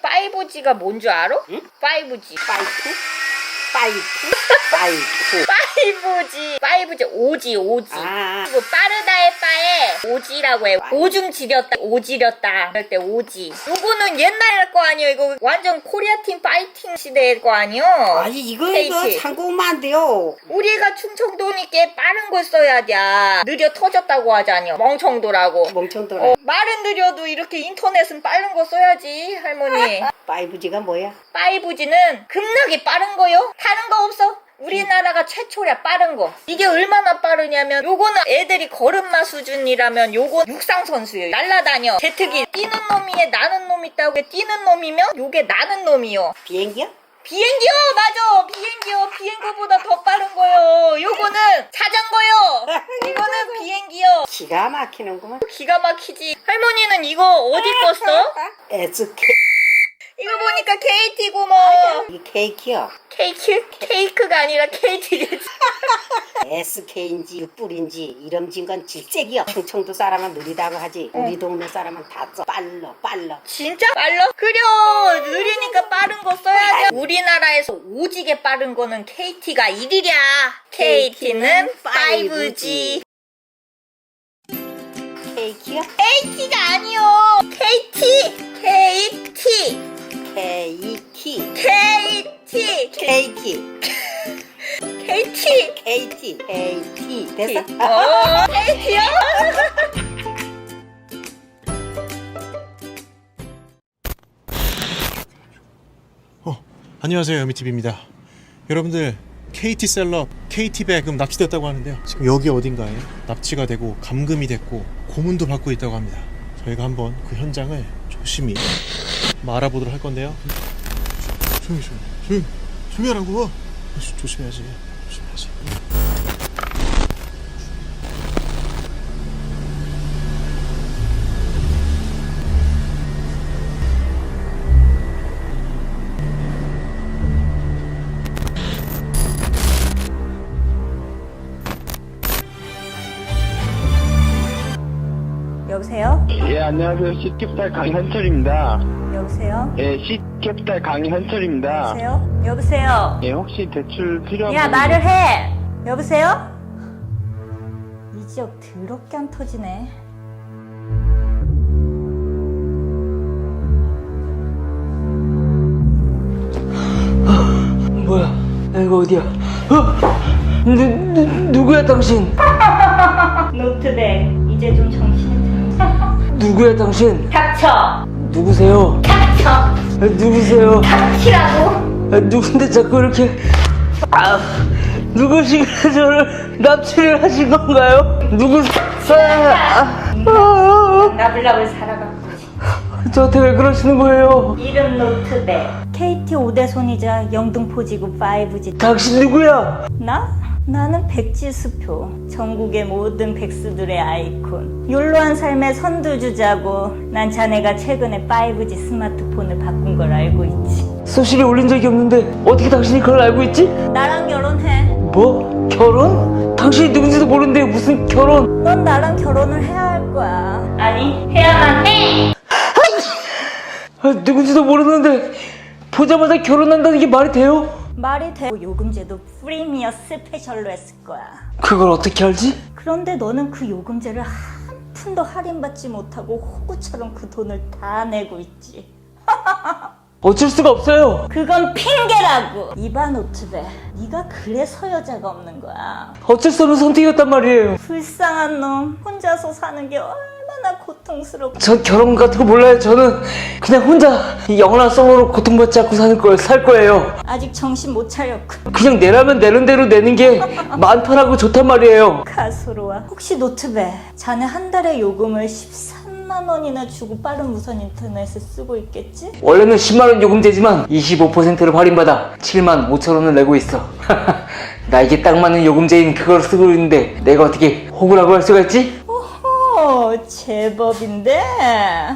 할머니 5G가 뭔 줄 알아? 응? 5G. 파이프? 파이프? 파이프. 5G. 5G. 오지, 오지. 아. 그리고 빠르다의 빠에 오지라고 해. 오줌 지렸다, 오지렸다. 그럴 때 오지. 요거는 옛날 거 아니에요. 이거 완전 코리아팀 파이팅 시대의 거 아니요? 아니 이거 이거 KT. 참고만 안 돼요. 우리가 충청도니까 빠른 걸 써야 돼. 느려 터졌다고 하자니요. 멍청도라고. 멍청더라. 어, 말은 느려도 이렇게 인터넷은 빠른 거 써야지, 할머니. 5G가 뭐야? 5G는 급락이 빠른 거요? 다른 거 없어? 우리나라가 최초야 빠른 거. 이게 얼마나 빠르냐면 요거는 애들이 걸음마 수준이라면 요거 육상 선수예요. 날라다녀. 제트기. 뛰는 놈이에 나는 놈 있다고 해. 뛰는 놈이면 요게 나는 놈이요. 비행기야? 비행기요! 맞아! 비행기요. 비행기보다 더 빠른 거요. 요거는 자전거요. 이거는 비행기요. 기가 막히는구만. 기가 막히지. 할머니는 이거 어디 거 써? SK 이거 보니까 KT고 뭐이 케이크요. 케이크? 케이크가 아니라 KT겠지. SK인지 육불인지 이름 진 건 질색이요. 충청도 사람은 느리다고 하지. 우리 동네 사람은 다 써. 빨러 빨러. 진짜? 빨라? 그려! 느리니까 빠른 거 써야지. 우리나라에서 오지게 빠른 거는 KT가 1이랴. KT는 5G. 케이크요? KT가 아니요. KT. KT. 케이키. KT. 케이키. KT. KT. KT. 됐어? 어, KT요? 어, 안녕하세요 여미TV입니다 여러분들 KT 셀럽 KT 배금 납치됐다고 하는데요 지금 여기 어딘가에 납치가 되고 감금이 됐고 고문도 받고 있다고 합니다 저희가 한번 그 현장을 조심히 한번 알아보도록 할 건데요. 조용히 조용히 조용히. 조용히 하라고. 조심해야지 안녕하세요. C캡탈 강현철입니다. 여보세요? 예, C캡탈 강현철입니다. 여보세요? 여보세요? 예, 혹시 대출 필요한 야 분- 말을 해 여보세요? 이 지역 더럽게 안 터지네 뭐야? 이거 어디야? 어? 누, 누, 누구야 당신? 노트백 이제 좀 정신을 차려 누구야 당신? 닥쳐 누구세요? 닥쳐 아, 누구세요? 닥치라고 아, 누군데 자꾸 이렇게 아, 누구시길래 저를 납치를 하신 건가요? 누구? 아, 아, 나불나불 살아가고 아, 저한테 왜 그러시는 거예요? 이름 노트백 KT 오대손이자 영등포지구 5G 당신 누구야? 나? 나는 백지수표 전국의 모든 백수들의 아이콘 욜로한 삶의 선두주자고 난 자네가 최근에 5G 스마트폰을 바꾼 걸 알고 있지 소식에 올린 적이 없는데 어떻게 당신이 그걸 알고 있지? 나랑 결혼해 뭐? 결혼? 당신이 누군지도 모르는데 무슨 결혼? 넌 나랑 결혼을 해야 할 거야 아니 해야만 해 아, 누군지도 모르는데 보자마자 결혼한다는 게 말이 돼요? 말이 돼. 요금제도 프리미어 스페셜로 했을 거야. 그걸 어떻게 알지? 그런데 너는 그 요금제를 한 푼도 할인받지 못하고 호구처럼 그 돈을 다 내고 있지. 어쩔 수가 없어요. 그건 핑계라고. 이봐 노트배 네가 그래서 여자가 없는 거야. 어쩔 수 없는 선택이었단 말이에요. 불쌍한 놈. 혼자서 사는 게 얼마나 고통스럽고 전 결혼 같은 거 몰라요. 저는 그냥 혼자 이 영원한 솔로로 고통받지 않고 사는 걸 살 거예요. 아직 정신 못 차렸고 그냥 내라면 내는 대로 내는 게 편하고 좋단 말이에요. 가소로와 혹시 노트배 자네 한 달에 요금을 13만 원이나 주고 빠른 무선 인터넷을 쓰고 있겠지? 원래는 10만 원 요금제지만 25%를 할인받아 7만 5천 원을 내고 있어. 나에게 딱 맞는 요금제인 그걸 쓰고 있는데 내가 어떻게 호구라고 할 수가 있지? 제법인데.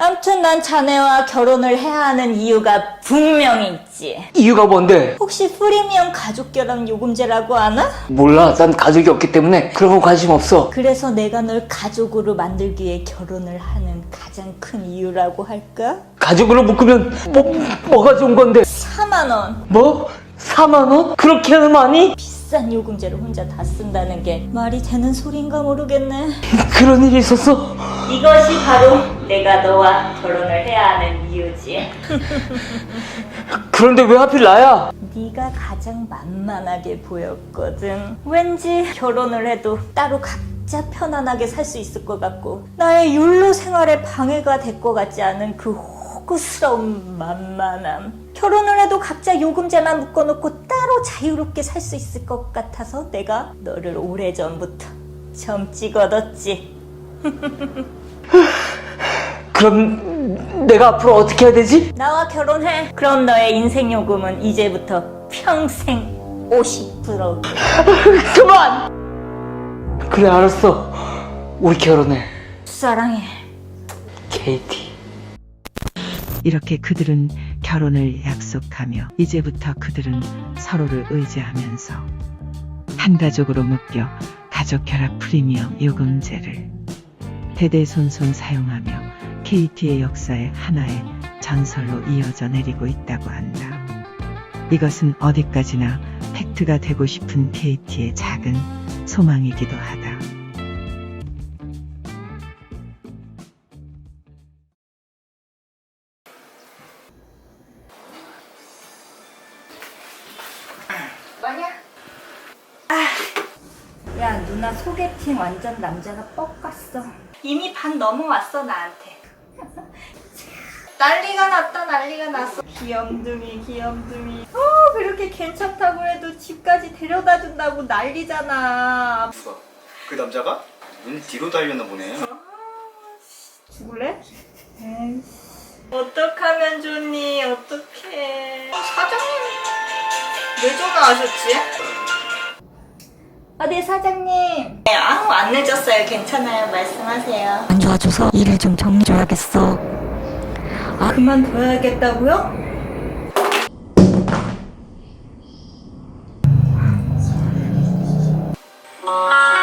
아무튼 난 자네와 결혼을 해야 하는 이유가 분명히 있지. 이유가 뭔데? 혹시 프리미엄 가족 결혼 요금제라고 아나? 몰라. 난 가족이 없기 때문에 그런 거 관심 없어. 그래서 내가 널 가족으로 만들기 위해 결혼을 하는 가장 큰 이유라고 할까? 가족으로 묶으면 뭐 뭐가 좋은 건데? 4만 원. 뭐? 4만 원? 그렇게 하는 많이? 비싼 요금제를 혼자 다 쓴다는 게 말이 되는 소린가 모르겠네. 그런 일이 있었어? 이것이 바로 내가 너와 결혼을 해야 하는 이유지. 그런데 왜 하필 나야? 네가 가장 만만하게 보였거든. 왠지 결혼을 해도 따로 각자 편안하게 살 수 있을 것 같고 나의 율로 생활에 방해가 될 것 같지 않은 그 호구스러운 만만함. 결혼을 해도 각자 요금제만 묶어놓고 따로 자유롭게 살 수 있을 것 같아서 내가 너를 오래전부터 점찍 얻었지. 그럼 내가 앞으로 어떻게 해야 되지? 나와 결혼해. 그럼 너의 인생 요금은 이제부터 평생 50%. 그만! 그래 알았어. 우리 결혼해. 사랑해. 케이티. 이렇게 그들은 결혼을 약속하며 이제부터 그들은 서로를 의지하면서 한 가족으로 묶여 가족 결합 프리미엄 요금제를 대대손손 사용하며 KT의 역사의 하나의 전설로 이어져 내리고 있다고 한다. 이것은 어디까지나 팩트가 되고 싶은 KT의 작은 소망이기도 하다. 완전 남자가 뻑 갔어. 이미 반 넘어왔어 나한테. 난리가 났다 난리가 났어. 귀염둥이 귀염둥이. 어 그렇게 괜찮다고 해도 집까지 데려다 준다고 난리잖아. 누가? 그 남자가? 눈 뒤로 달렸나 보네. 죽을래? 에이씨. 어떡하면 좋니? 어떡해. 사장님 왜 전화하셨지? 아, 네 사장님. 네, 아우 안 늦었어요. 괜찮아요. 말씀하세요. 안 좋아져서 일을 좀 정리줘야겠어. 아, 그만둬야겠다고요? 아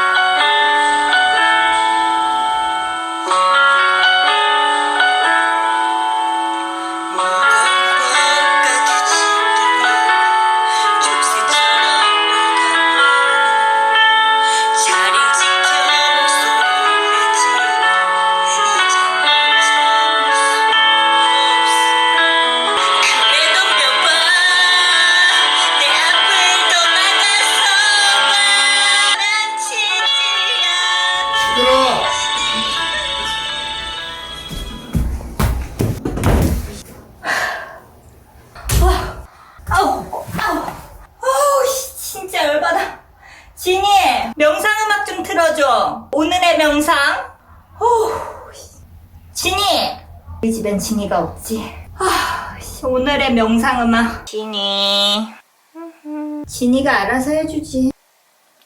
오늘의 명상. 오, 씨. 진이. 우리 집엔 진이가 없지. 아, 씨, 오늘의 명상 음악. 진이. 진이가 알아서 해주지.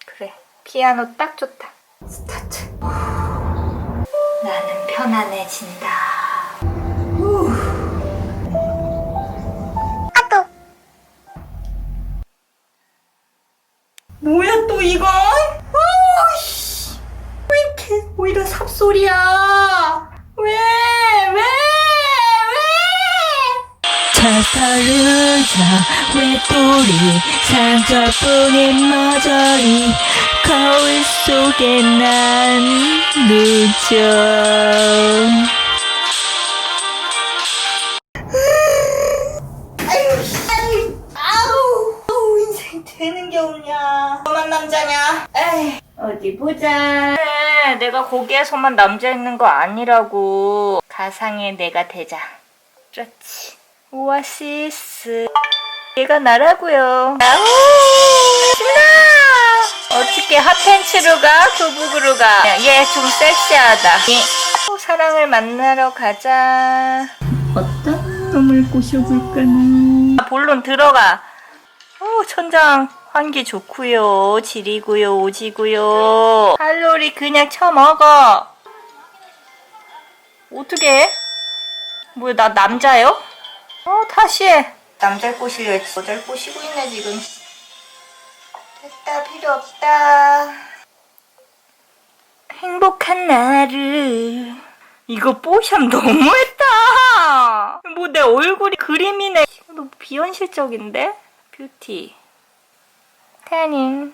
그래, 피아노 딱 좋다. 스타트. 나는 편안해진다. 뭐야 또 이건? 어 이렇게 오히려 삽소리야? 왜? 왜? 왜? 차타르자 외톨이 상처뿐인 머저리 거울 속에 난 누져 아우, 아우 인생 되는 게 없냐? 너만 남자냐? 에이, 어디 보자. 내가 거기에서만 남자 있는 거 아니라고. 가상의 내가 되자. 그렇지. 오아시스. 얘가 나라고요. 아우, 신나. 어떻게 핫팬츠로 가? 교복으로 가? 얘 좀 섹시하다. 예. 어, 사랑을 만나러 가자. 어떤 놈을 꼬셔볼까나. 아, 본론 들어가. 어, 천장 환기 좋고요. 질이고요. 오지고요. 칼로리 그냥 쳐먹어. 어떻게 해? 뭐야 나 남자요? 어 다시 해 남자를 꼬시려 했지 여자를 꼬시고 있네 지금 됐다 필요 없다 행복한 나를 이거 뽀샵 너무했다 뭐 내 얼굴이 그림이네 너무 비현실적인데 뷰티 태닝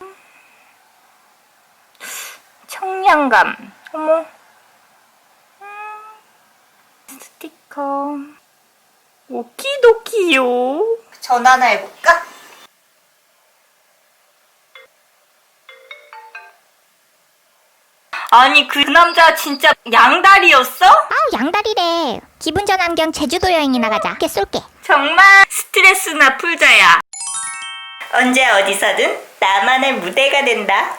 청량감. 어머. 음, 스티커. 오키도키요. 전화나 해볼까? 아니 그 남자 진짜 양다리였어? 아우 양다리래. 기분 전환 겸 제주도 여행이나 가자. 게 쏠게. 정말 스트레스나 풀자야 언제 어디서든 나만의 무대가 된다